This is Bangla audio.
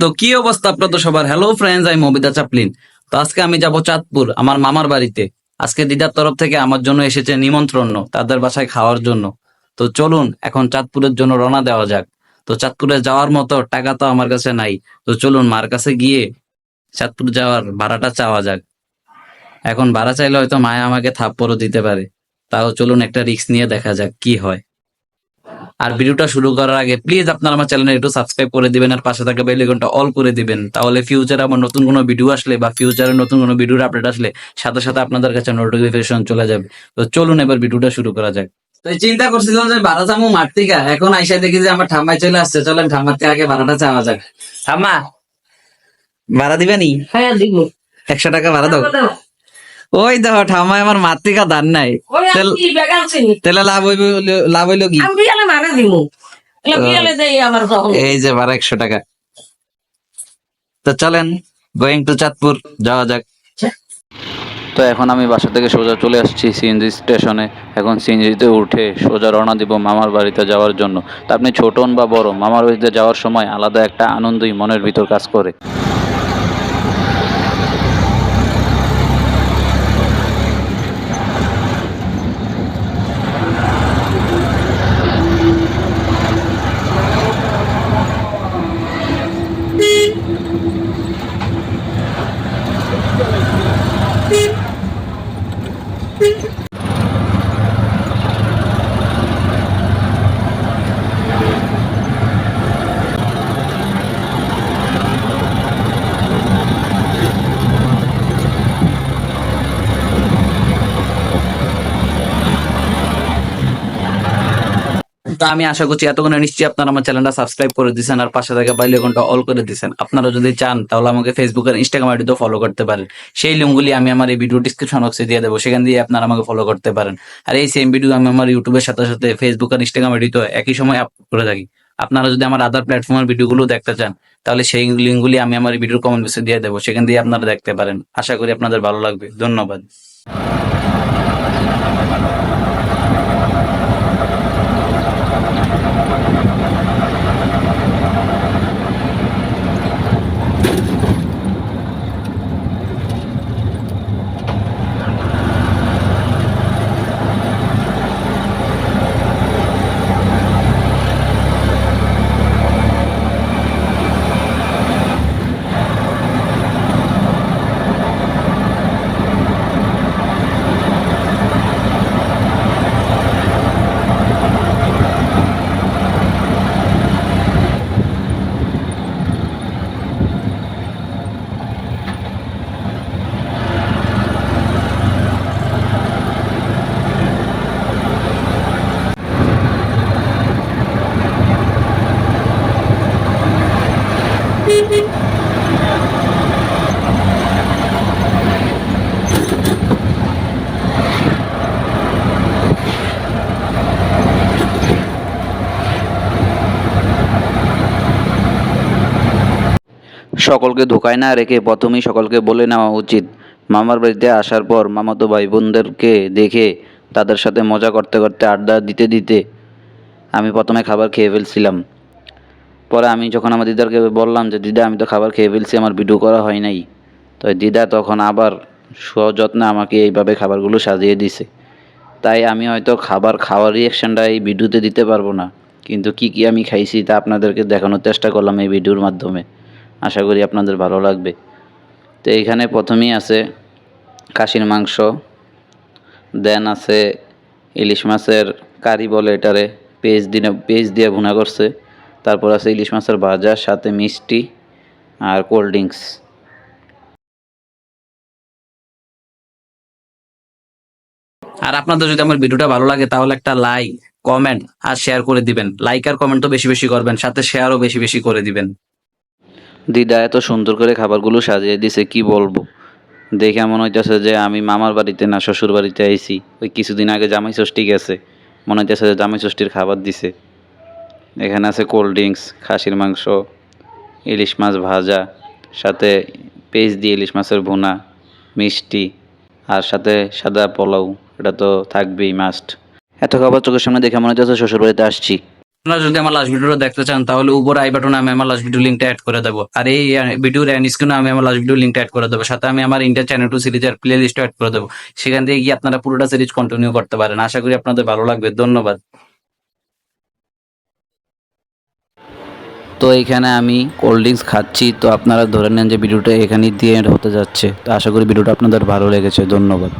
তো কি অবস্থা আপনাদের সবার? হ্যালো ফ্রেন্ডস আমি মবিতা চাপলিন তো আজকে আমি যাব চাঁদপুর, আমার মামার বাড়িতে। আজকে দিদার তরফ থেকে আমার জন্য এসেছে নিমন্ত্রণ, তাদের বাসায় খাওয়ার জন্য। তো চলুন, এখন চাঁদপুরের জন্য রওনা দেওয়া যাক। তো চাঁদপুরে যাওয়ার মতো টাকা তো আমার কাছে নাই। তো চলুন, মার কাছে গিয়ে চাঁদপুর যাওয়ার ভাড়াটা চাওয়া যাক। এখন ভাড়া চাইলে হয়তো মায়া আমাকে থাপ্পড়ও দিতে পারে। তাও চলুন, একটা রিস্ক নিয়ে দেখা যাক কি হয়। আর ভিডিওটা শুরু করার আগে প্লিজ আপনারা আমার চ্যানেলে একটু সাবস্ক্রাইব করে দিবেন আর পাশে থাকা বেল আইকনটা অল করে দিবেন। তাহলে ফিউচারে আমার নতুন কোনো ভিডিও আসলে বা ফিউচারে নতুন কোনো ভিডিওর আপডেট আসলে সাথে সাথে আপনাদের কাছে নোটিফিকেশন চলে যাবে। তো চলুন এবার ভিডিওটা শুরু করা যাক। তো চিন্তা করছিলাম যে ভাড়া চামু মারতিকা এখন আইসা দেখি যে আমার ঠাম্মাই চলে আসছে। চলেন ঠাম্মার থেকে আগে ভাড়াটা চাওয়া যাক। ঠাম্মা ভাড়া দিবেনি? হ্যাঁ দিব। একশো টাকা ভাড়া দাও। ওই দেখো ঠাম্মাই আমার মাতৃকা দান নাই। তাহলে লাভ হইব লাভ হইল কি? আমি বিয়ালে মারা দিব বিয়ালে দেই আমার তখন এই যে বারো একশো টাকা। তো চলেন গোয়িং টু চাঁদপুর যাওয়া যাক। তো এখন আমি বাসা থেকে সোজা চলে আসছি সিএনজি স্টেশনে। এখন সিএনজিতে উঠে সোজা রওনা দিব মামার বাড়িতে যাওয়ার জন্য। তা আপনি ছোটন বা বড় মামার বাড়িতে যাওয়ার সময় আলাদা একটা আনন্দই মনের ভিতর কাজ করে। তো আমি আশা করছি এতক্ষণে নিশ্চয়ই আপনারা আমার চ্যানেলটা সাবস্ক্রাইব করে দিয়েছেন আর পাশে থাকা বাইলে ঘণ্টা অল করে দিয়েছেন আপনারা যদি চান, তাহলে আমাকে ফেসবুক আর ইনস্টাগ্রাম আইডিতে ফলো করতে পারেন। সেই লিঙ্কগুলি আমি আমার এই ভিডিও ডিসক্রিপশন বক্সে দিয়ে দেবো। সেখান দিয়ে আপনারা আমাকে ফলো করতে পারেন। আর এই সেম ভিডিও আমি আমার ইউটিউবের সাথে সাথে ফেসবুক আর ইনস্টাগ্রাম আইডিতে একই সময় আপলোড করে থাকি। আপনারা যদি আমার আদার প্ল্যাটফর্মের ভিডিওগুলো দেখতে চান, তাহলে সেই লিঙ্কগুলি আমি আমার ভিডিওর কমেন্ট বক্সে দিয়ে দেবো। সেখান দিয়ে আপনারা দেখতে পারেন। আশা করি আপনাদের ভালো লাগবে। ধন্যবাদ। সকলকে ধোকায় না রেখে প্রথমেই সকলকে বলে নেওয়া উচিত। মামার বাড়িতে আসার পর মামাতো ভাই বোনদেরকে দেখে তাদের সাথে মজা করতে করতে আড্ডা দিতে দিতে আমি প্রথমে খাবার খেয়ে ফেলছিলাম। পরে আমি যখন আমার দিদারকে বললাম যে, দিদা, আমি তো খাবার খেয়ে ফেলছি, আমার ভিডিও করা হয় নাই। তো দিদা তখন আবার সযত্নে আমাকে এইভাবে খাবারগুলো সাজিয়ে দিছে। তাই আমি হয়তো খাবার খাওয়ার রিয়াকশানটা এই ভিডিওতে দিতে পারব না। কিন্তু কি কি আমি খাইছি তা আপনাদেরকে দেখানোর চেষ্টা করলাম এই ভিডিওর মাধ্যমে। আশা করি আপনাদের ভালো লাগবে। তো এইখানে প্রথমেই আছে খাসির মাংস, দেন আছে ইলিশ মাছের কারি বলে এটারে, পেঁয়াজ দিয়ে পেঁয়াজ দিয়ে ভুনা করছে। তারপর আছে ইলিশ মাছের ভাজা, সাথে মিষ্টি আর কোল্ড ড্রিঙ্কস। আর আপনাদের যদি আমার ভিডিওটা ভালো লাগে, তাহলে একটা লাইক, কমেন্ট আর শেয়ার করে দিবেন। লাইক আর কমেন্ট তো বেশি বেশি করবেন, সাথে শেয়ারও বেশি বেশি করে দিবেন। দিদা এত সুন্দর করে খাবারগুলো সাজিয়ে দিছে, কি বলব? দেখে মনে হইতেছে যে আমি মামার বাড়িতে না শ্বশুর বাড়িতে আইছি। ওই কিছুদিন আগে জামাই ষষ্ঠী গেছে। মনে হইতেছে যে জামাই ষষ্ঠীর খাবার দিছে। এখানে আছে কোল্ড ড্রিঙ্কস খাসির মাংস, ইলিশ মাছ ভাজা, সাথে পেঁয়াজ দিয়ে ইলিশ মাছের ভুনা, মিষ্টি, আর সাথে সাদা পোলাও। এটা তো থাকবেই মাস্ট এত খাবার চোখের সামনে দেখে মনে হচ্ছে শ্বশুর বাড়িতে আসছি। আপনারা যদি আমার লাস্ট ভিডিওটা দেখতে চান, তাহলে উপর আই বাটনে আমি আমার লাস্ট ভিডিও লিঙ্কটা অ্যাড করে দেবো। আর এই ভিডিওর এন্ড স্ক্রিনে আমি আমার লাস্ট ভিডিও লিঙ্কটা অ্যাড করে দেবো। সাথে আমি আমার ইন্ডিয়া চ্যানেল টু সিরিজের প্লে লিস্টও অ্যাড করে দেবো। সেখান থেকে গিয়ে আপনারা পুরোটা সিরিজ কন্টিনিউ করতে পারেন। আশা করি আপনাদের ভালো লাগবে। ধন্যবাদ। তো এখানে আমি কোল্ড ড্রিঙ্কস খাচ্ছি। তো আপনারা ধরে নেন যে ভিডিওটা এখানেই দিয়ে হতে যাচ্ছে। তো আশা করি ভিডিওটা আপনাদের ভালো লেগেছে। ধন্যবাদ।